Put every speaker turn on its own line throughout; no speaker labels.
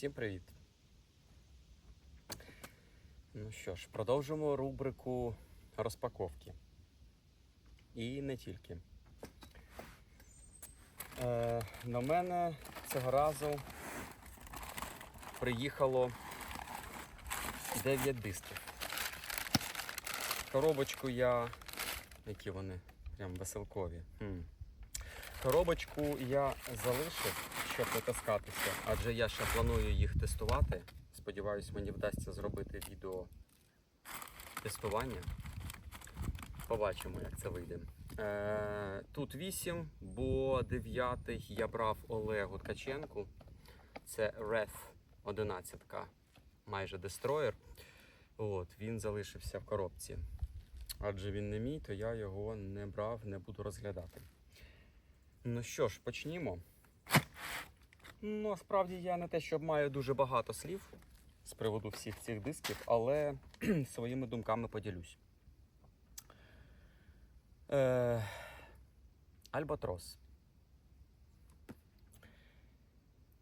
Всім привіт! Ну що ж, продовжимо рубрику розпаковки. І не тільки. Е, на мене цього разу приїхало 9 дисків. Коробочку я. Які вони? Прям веселкові. Хм. Коробочку я залишив, щоб потаскатися, адже я ще планую їх тестувати. Сподіваюсь, мені вдасться зробити відео тестування. Побачимо, як це вийде. Е, тут 8, бо 9 я брав Олегу Ткаченку. Це Ref 11, майже Destroyer. От, він залишився в коробці. Адже він не мій, то я його не брав, не буду розглядати. Ну що ж, почнімо. Насправді я не те, щоб маю дуже багато слів з приводу всіх цих дисків, але своїми думками поділюсь. Е, Альбатрос.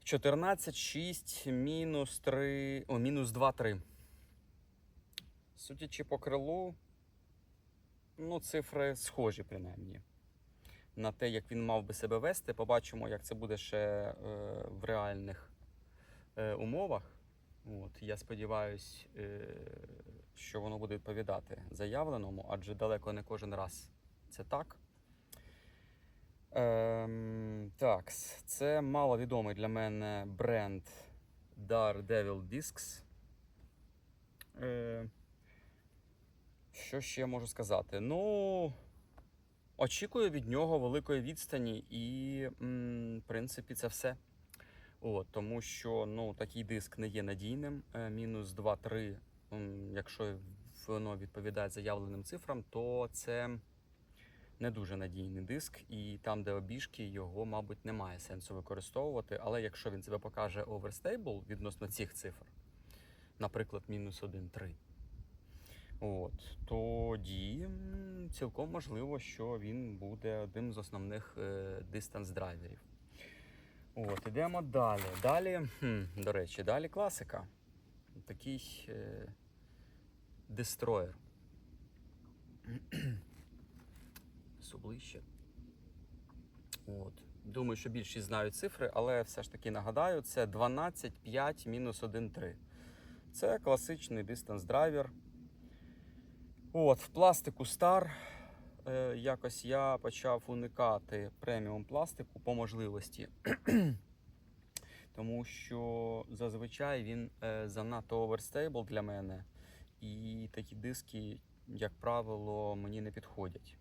14,6 мінус 3. О, мінус 2,3. Судячи по крилу, ну, цифри схожі, принаймні на те, як він мав би себе вести. Побачимо, як це буде ще е, в реальних е, умовах. От, я сподіваюся, е, що воно буде відповідати заявленому, адже далеко не кожен раз це так. Ем, так, це маловідомий для мене бренд Daredevil Discs. Е, що ще можу сказати? Ну, Очікую від нього великої відстані, і, в принципі, це все. От, тому що ну, такий диск не є надійним. Е, Мінус 2-3, якщо воно відповідає заявленим цифрам, то це не дуже надійний диск, і там, де обіжки, його, мабуть, немає сенсу використовувати. Але якщо він себе покаже overstable відносно цих цифр, наприклад, мінус 1-3. От, тоді цілком можливо, що він буде одним з основних е, дистанс драйверів. От, ідемо далі. Далі, до речі, далі класика. Такий е, дестроєр. Сублище. От. Думаю, що більшість знають цифри, але все ж таки нагадаю, це 12, 5, мінус 1, 3. Це класичний дистанс драйвер. От, в пластику стар. Е, якось я почав уникати преміум пластику по можливості. Тому що зазвичай він е, занадто оверстейбл для мене. І такі диски, як правило, мені не підходять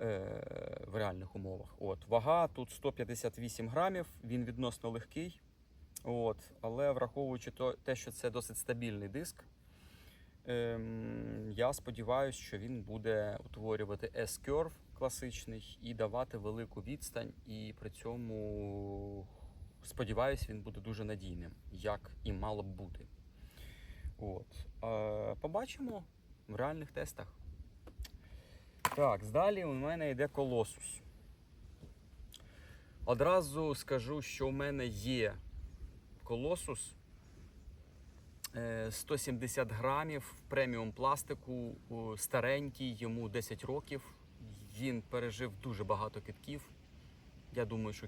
е, в реальних умовах. От, вага тут 158 грамів, він відносно легкий. От, але враховуючи те, що це досить стабільний диск. Ем, я сподіваюся, що він буде утворювати S-curve класичний і давати велику відстань, і при цьому сподіваюся, він буде дуже надійним, як і мало б бути. От. Побачимо в реальних тестах. Так, далі у мене йде колосус. Одразу скажу, що у мене є колосус. Е, 170 грамів преміум пластику, старенький, йому 10 років. Він пережив дуже багато китків. Я думаю, що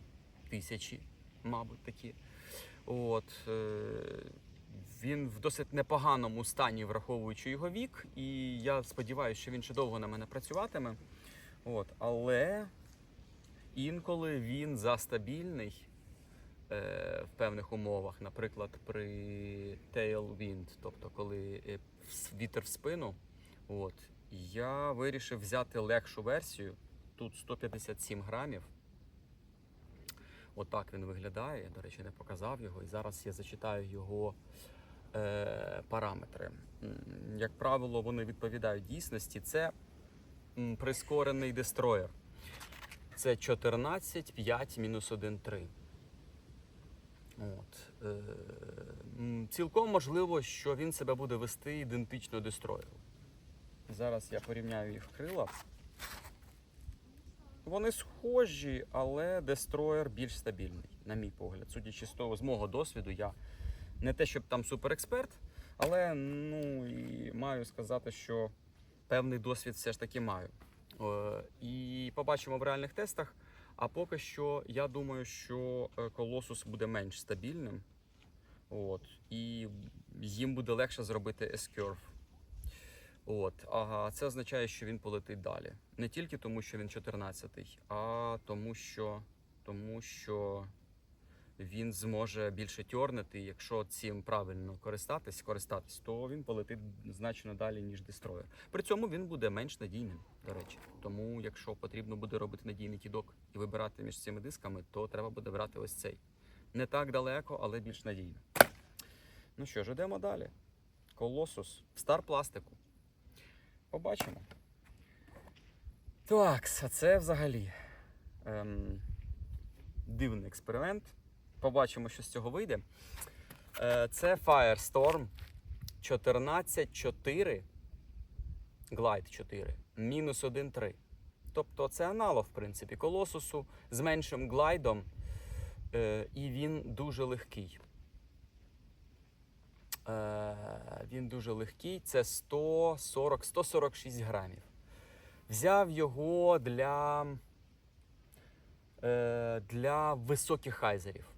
тисячі, мабуть, такі. От, е, він в досить непоганому стані, враховуючи його вік, і я сподіваюся, що він ще довго на мене працюватиме. От, але інколи він застабільний е, в певних умовах, наприклад, при tailwind, тобто коли е, вітер в спину, от, я вирішив взяти легшу версію. Тут 157 грамів. Отак він виглядає. Я, до речі, не показав його. І зараз я зачитаю його е, параметри. Як правило, вони відповідають дійсності. Це прискорений дестроєр. Це 14, 5, мінус 1, 3. От. Е, цілком можливо, що він себе буде вести ідентично дестройеру. Зараз я порівняю їх крила. Вони схожі, але дестроєр більш стабільний. на мій погляд. Судячи з того, з мого досвіду, я не те, щоб там суперексперт, але ну і маю сказати, що певний досвід все ж таки маю. Е, І побачимо в реальних тестах. А поки що я думаю, що е, колосус буде менш стабільним. От, і їм буде легше зробити S-curve. От, а це означає, що він полетить далі. Не тільки тому, що він 14-й, а тому, що, тому що він зможе більше тьорнити. Якщо цим правильно користатись, користатись, то він полетить значно далі, ніж дестроєр. При цьому він буде менш надійним, до речі. Тому, якщо потрібно буде робити надійний кідок і вибирати між цими дисками, то треба буде брати ось цей. Не так далеко, але більш надійно. Ну що ж, йдемо далі. Колосус, стар пластику. Побачимо. Так, а це взагалі ем, дивний експеримент. Побачимо, що з цього вийде. Е, це Firestorm 14.4 Glide 4 мінус 1.3. Тобто це аналог, в принципі, колосусу з меншим глайдом, е, і він дуже легкий. Е, він дуже легкий, це 140-146 грамів. Взяв його для, для високих хайзерів.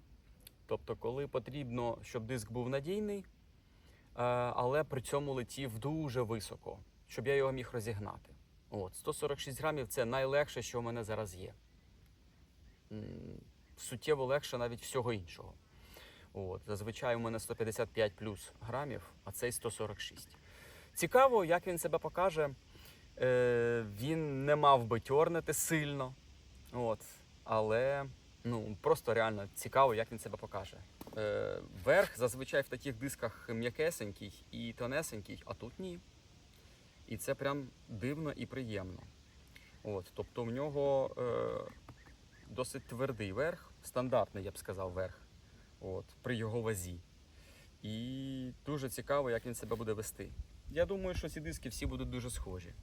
Тобто, коли потрібно, щоб диск був надійний, е, але при цьому летів дуже високо, щоб я його міг розігнати. От, 146 грамів це найлегше, що в мене зараз є. Суттєво легше навіть всього іншого. От, зазвичай у мене 155 плюс грамів, а цей 146. Цікаво, як він себе покаже. Е, він не мав би тьорнити сильно. От, але ну, просто реально цікаво, як він себе покаже. Е, верх зазвичай в таких дисках м'якесенький і тонесенький, а тут ні. І це прям дивно і приємно. От, тобто в нього е, досить твердий верх, стандартний, я б сказав, верх от, при його вазі. І дуже цікаво, як він себе буде вести. Я думаю, що ці диски всі будуть дуже схожі.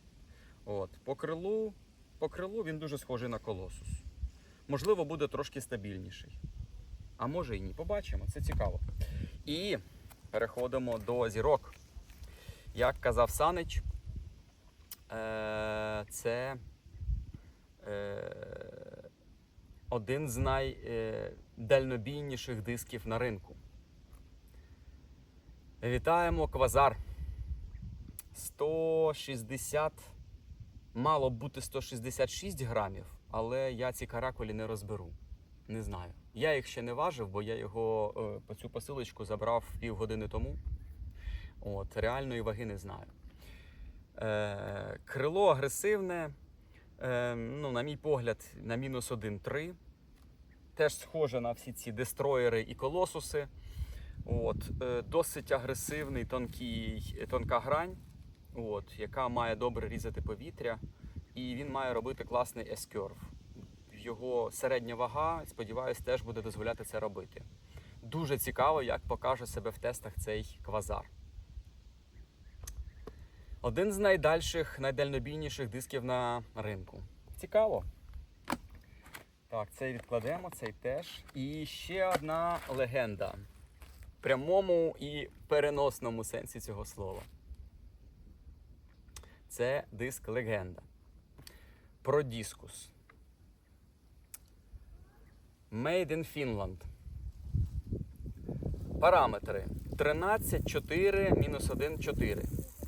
От, по крилу, по крилу він дуже схожий на колосус. Можливо, буде трошки стабільніший. А може і ні. Побачимо, це цікаво. І переходимо до зірок. Як казав Санич, е, це е, один з найдальнобійніших дисків на ринку. Вітаємо Квазар. 160, мало бути 166 грамів, але я ці каракулі не розберу. Не знаю. Я їх ще не важив, бо я його е, цю посилочку забрав півгодини тому. От, реальної ваги не знаю. Е, крило агресивне, е, ну, на мій погляд, на мінус 1,3. Теж схоже на всі ці дестроєри і колосуси. От, е, досить агресивний, тонкий, тонка грань, от, яка має добре різати повітря, і він має робити класний S-curve. Його середня вага, сподіваюся, теж буде дозволяти це робити. Дуже цікаво, як покаже себе в тестах цей квазар. Один з найдальших, найдальнобійніших дисків на ринку. Цікаво. Так, цей відкладемо, цей теж. І ще одна легенда. В прямому і переносному сенсі цього слова. Це диск легенда. Про дискус. Made in Finland. Параметри 13, 4, мінус 1, 4.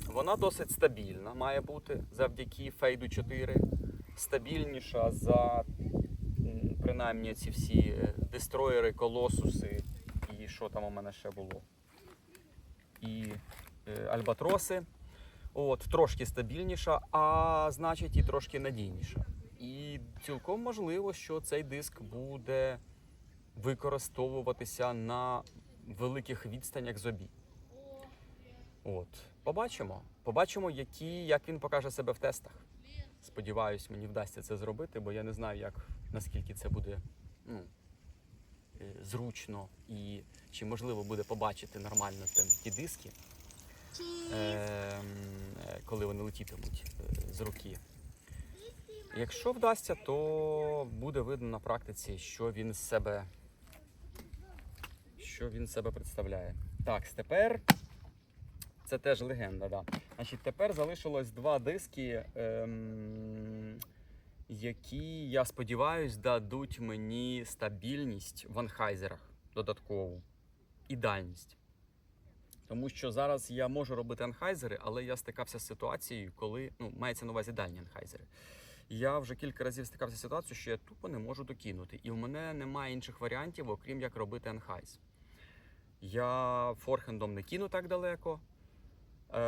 Вона досить стабільна, має бути завдяки фейду 4. Стабільніша за принаймні ці всі е, дестроєри, колосуси і що там у мене ще було. І е, альбатроси. От, трошки стабільніша, а значить і трошки надійніша. І цілком можливо, що цей диск буде використовуватися на великих відстанях зобі. От. Побачимо. Побачимо, які, як він покаже себе в тестах. Сподіваюсь, мені вдасться це зробити, бо я не знаю, як, наскільки це буде ну, е, зручно і чи можливо буде побачити нормально там, ті диски, коли вони летітимуть е, з руки. Якщо вдасться, то буде видно на практиці, що він з себе що він себе представляє. Так, тепер це теж легенда, да. Значить, тепер залишилось два диски, ем, які, я сподіваюся, дадуть мені стабільність в анхайзерах додаткову і дальність. Тому що зараз я можу робити анхайзери, але я стикався з ситуацією, коли ну, мається на увазі дальні анхайзери. Я вже кілька разів стикався з ситуацією, що я тупо не можу докинути. І в мене немає інших варіантів, окрім як робити анхайз. Я форхендом не кину так далеко. Е,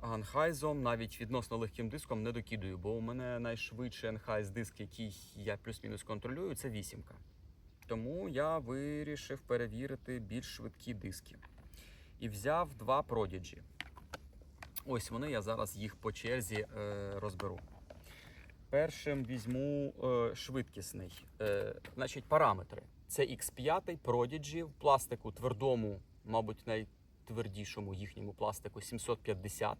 анхайзом навіть відносно легким диском не докидую, бо у мене найшвидший анхайз диск, який я плюс-мінус контролюю, це вісімка. Тому я вирішив перевірити більш швидкі диски. І взяв два Prodigy. Ось вони, я зараз їх по черзі е, розберу. Першим візьму е, швидкісний. Е, значить, параметри. Це X5 Prodigy в пластику твердому, мабуть, найтвердішому їхньому пластику 750.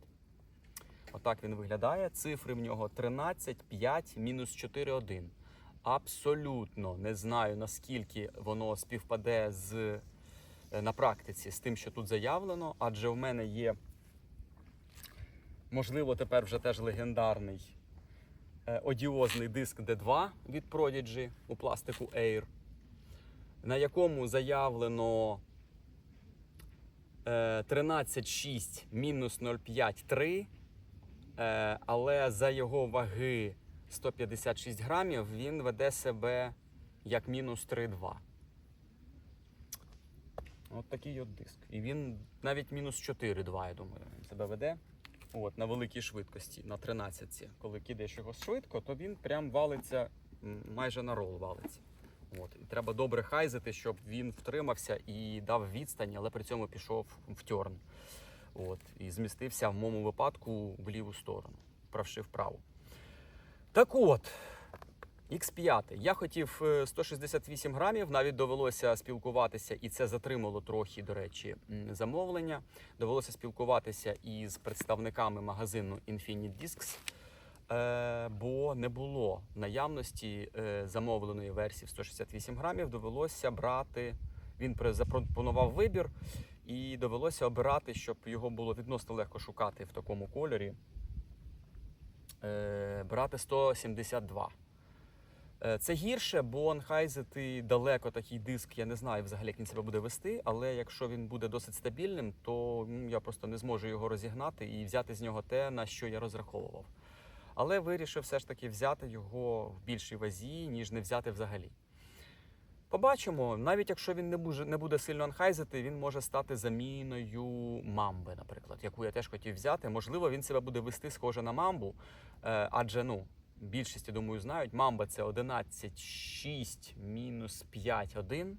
Отак він виглядає. Цифри в нього 13, 5, мінус 4, 1. Абсолютно не знаю, наскільки воно співпаде з, на практиці з тим, що тут заявлено, адже в мене є, можливо, тепер вже теж легендарний е, одіозний диск D2 від Prodigy у пластику Air, на якому заявлено е, 13,6 мінус 0,5,3, е, але за його ваги 156 грамів він веде себе як мінус 3,2. От такий от диск. І він навіть мінус 4,2, я думаю, він себе веде. От, на великій швидкості, на 13. Коли кидаєш його швидко, то він прям валиться, майже на рол валиться. От. І треба добре хайзити, щоб він втримався і дав відстань, але при цьому пішов в тьорн. От. І змістився в моєму випадку в ліву сторону, правши вправо. Так от, X5. Я хотів е, 168 грамів, навіть довелося спілкуватися, і це затримало трохи, до речі, замовлення. Довелося спілкуватися із представниками магазину Infinite Discs, е, бо не було наявності е, замовленої версії в 168 грамів. Довелося брати. Він запропонував вибір, і довелося обирати, щоб його було відносно легко шукати в такому кольорі. Е, брати 172. Е, Це гірше, бо анхайзити далеко такий диск, я не знаю взагалі, як він себе буде вести, але якщо він буде досить стабільним, то я просто не зможу його розігнати і взяти з нього те, на що я розраховував. Але вирішив все ж таки взяти його в більшій вазі, ніж не взяти взагалі. Побачимо, навіть якщо він не буде, не буде сильно анхайзити, він може стати заміною мамби, наприклад, яку я теж хотів взяти. Можливо, він себе буде вести схоже на мамбу, е, адже ну, більшість, я думаю, знають, мамба це 11,6 мінус 5,1,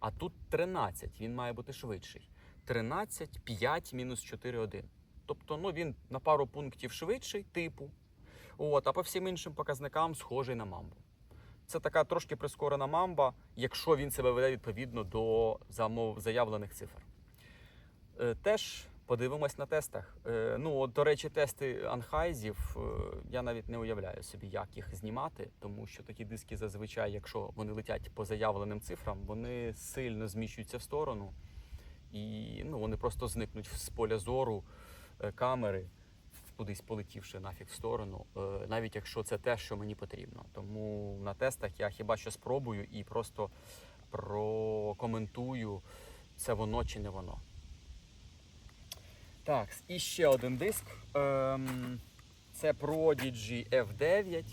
а тут 13, він має бути швидший. 13, 5 мінус 4,1. Тобто ну, він на пару пунктів швидший, типу. От, а по всім іншим показникам схожий на мамбу. Це така трошки прискорена мамба, якщо він себе веде відповідно до заявлених цифр. Е, Теж подивимось на тестах. Е, Ну, от, до речі, тести анхайзів е, я навіть не уявляю собі, як їх знімати, тому що такі диски зазвичай, якщо вони летять по заявленим цифрам, вони сильно зміщуються в сторону і ну, вони просто зникнуть з поля зору е, камери, кудись полетівши нафіг в сторону, е, навіть якщо це те, що мені потрібно. Тому на тестах я хіба що спробую і просто прокоментую, це воно чи не воно. Так, і ще один диск. Ем, це Prodigy F9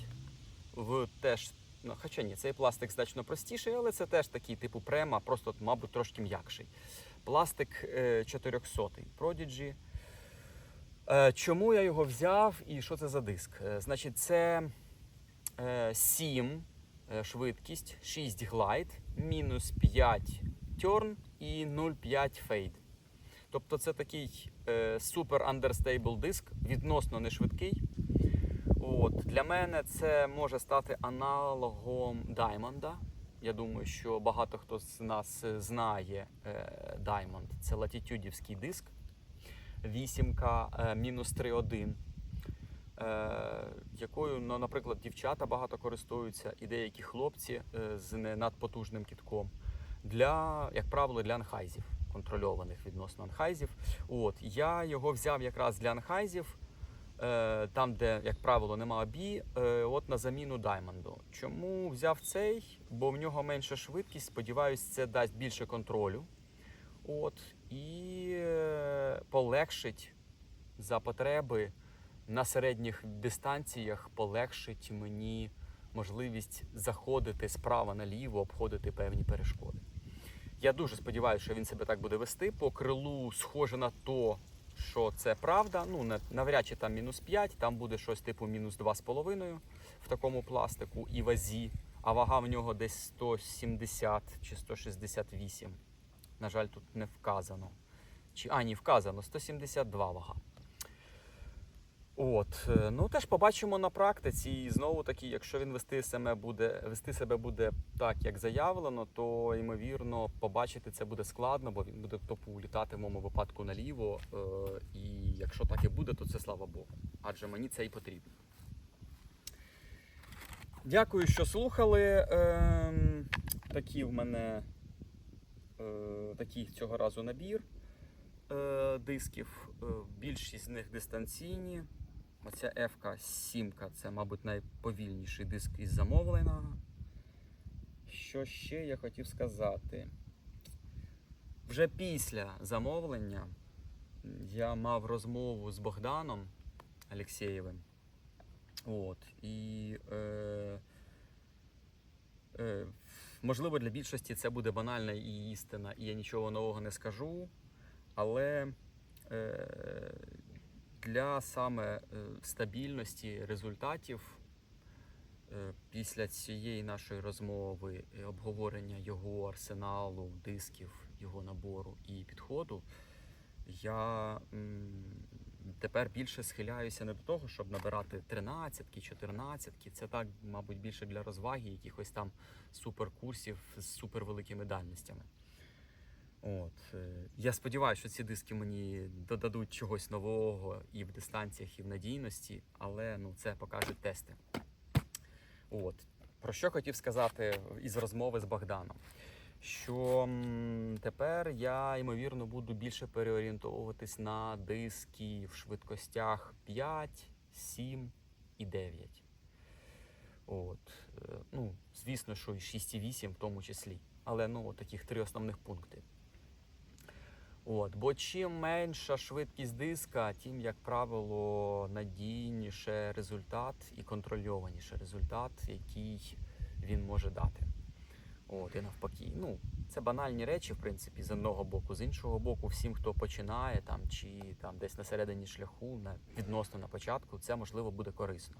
в теж. Ну, хоча ні, цей пластик значно простіший, але це теж такий типу према, просто, мабуть, трошки м'якший. Пластик е, 400 Prodigy. Е, Чому я його взяв і що це за диск? Е, Значить, це е, 7 е, швидкість, 6 глайд, мінус 5 turn і 0,5 фейд. Тобто це такий е, супер understable диск, відносно не швидкий. От, для мене це може стати аналогом Diamond. Я думаю, що багато хто з нас знає е, Diamond. Це латітюдівський диск. Вісімка е, мінус 3.1, е, якою, ну, наприклад, дівчата багато користуються, і деякі хлопці е, з надпотужним кітком. для, як правило, для анхайзів, контрольованих відносно анхайзів. От, я його взяв якраз для анхайзів, е, там, де, як правило, нема бі, е, от на заміну Даймонду. Чому взяв цей? Бо в нього менша швидкість. Сподіваюсь, це дасть більше контролю. От, і е, полегшить за потреби на середніх дистанціях, полегшить мені можливість заходити справа наліво, обходити певні перешкоди. Я дуже сподіваюся, що він себе так буде вести. По крилу схоже на то, що це правда. Ну, навряд чи там мінус 5, там буде щось типу мінус 2,5 в такому пластику і вазі, а вага в нього десь 170 чи 168. На жаль, тут не вказано. Чи, а, ні, вказано 172 вага. От, е, ну теж побачимо на практиці. І знову таки, якщо він вести себе буде, вести себе буде так, як заявлено, то ймовірно побачити це буде складно, бо він буде топу літати в моєму випадку наліво. Е, і якщо так і буде, то це слава Богу. Адже мені це і потрібно. Дякую, що слухали. Ем, такі в мене е, такий цього разу набір е, дисків. Е, більшість з них дистанційні. Оця F 7 це, мабуть, найповільніший диск із замовленого. Що ще я хотів сказати? Вже після замовлення я мав розмову з Богданом Алексєєвим. От, і е, е, можливо для більшості це буде банальна і істина, і я нічого нового не скажу. Але е, для саме е, стабільності результатів е, після цієї нашої розмови, обговорення його арсеналу, дисків, його набору і підходу, я тепер більше схиляюся не до того, щоб набирати 13-ки, 14-ки. Це так, мабуть, більше для розваги, якихось там суперкурсів з супервеликими дальностями. От. е, Я сподіваюся, що ці диски мені додадуть чогось нового і в дистанціях, і в надійності, але ну, це покажуть тести. От. Про що хотів сказати із розмови з Богданом? Що тепер я, ймовірно, буду більше переорієнтовуватись на диски в швидкостях 5, 7 і 9. От. е, Ну, звісно, що і 6 і 8 в тому числі. Але ну, таких три основних пункти. От, бо чим менша швидкість диска, тим, як правило, надійніше результат і контрольованіше результат, який він може дати. От, і навпаки. Ну, це банальні речі, в принципі, з одного боку. З іншого боку, всім, хто починає там, чи там десь на середині шляху, на, відносно на початку, це можливо буде корисно.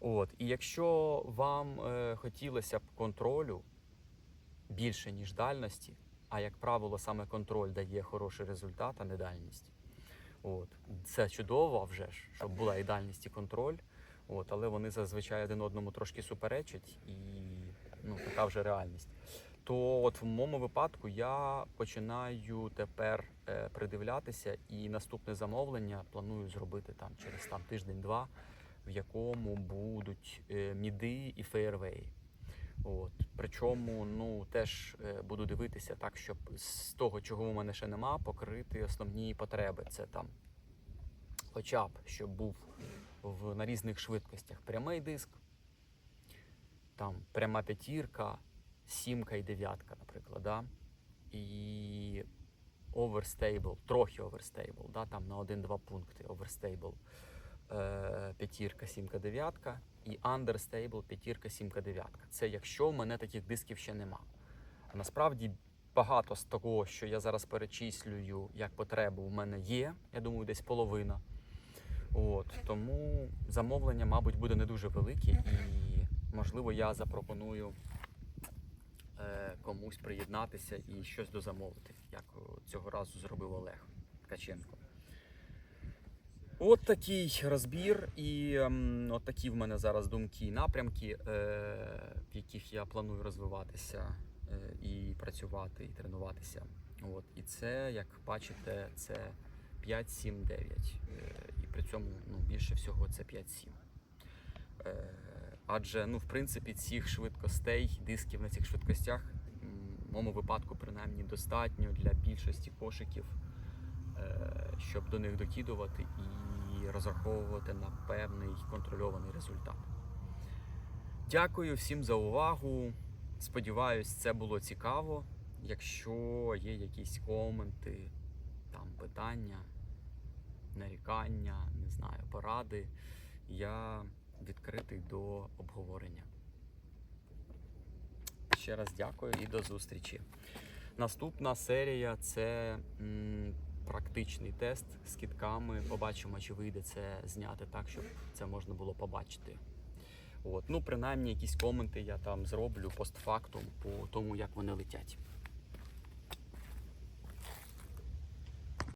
От, і якщо вам е, хотілося б контролю більше, ніж дальності, а як правило, саме контроль дає хороший результат, а не дальність. От. Це чудово вже ж, щоб була і дальність, і контроль. От, але вони зазвичай один одному трошки суперечать, і ну, така вже реальність. То от в моєму випадку я починаю тепер е, придивлятися, і наступне замовлення планую зробити там через там тиждень-два, в якому будуть е, міди і феєрвеї. От. Причому ну, теж е, буду дивитися так, щоб з того, чого у мене ще нема, покрити основні потреби. Це там хоча б, щоб був в, на різних швидкостях прямий диск, там пряма п'ятірка, сімка і дев'ятка, наприклад. Да? І overstable, трохи overstable, да? там на один-два пункти overstable. Е, п'ятірка, сімка, дев'ятка і understable, п'ятірка, сімка, дев'ятка. Це якщо в мене таких дисків ще нема. А насправді багато з того, що я зараз перечислюю як потребу, в мене є. Я думаю, десь половина. От, тому замовлення, мабуть, буде не дуже велике, і можливо я запропоную е, комусь приєднатися і щось дозамовити, як цього разу зробив Олег Ткаченко. От такий розбір, і ем, от такі в мене зараз думки і напрямки, е, в яких я планую розвиватися е, і працювати, і тренуватися. От. І це, як бачите, це 5, 7, 9. Е, і при цьому ну, більше всього це 5-7. Е, адже, ну, в принципі, цих швидкостей, дисків на цих швидкостях В моєму випадку, принаймні, достатньо для більшості кошиків, щоб до них докидувати і розраховувати на певний контрольований результат. Дякую всім за увагу. Сподіваюсь, це було цікаво. Якщо є якісь коменти, там питання, нарікання, не знаю, поради, я відкритий до обговорення. Ще раз дякую і до зустрічі. Наступна серія це практичний тест з кітками. Побачимо, чи вийде це зняти так, щоб це можна було побачити. От. Ну, принаймні, якісь коменти я там зроблю постфактум по тому, як вони летять.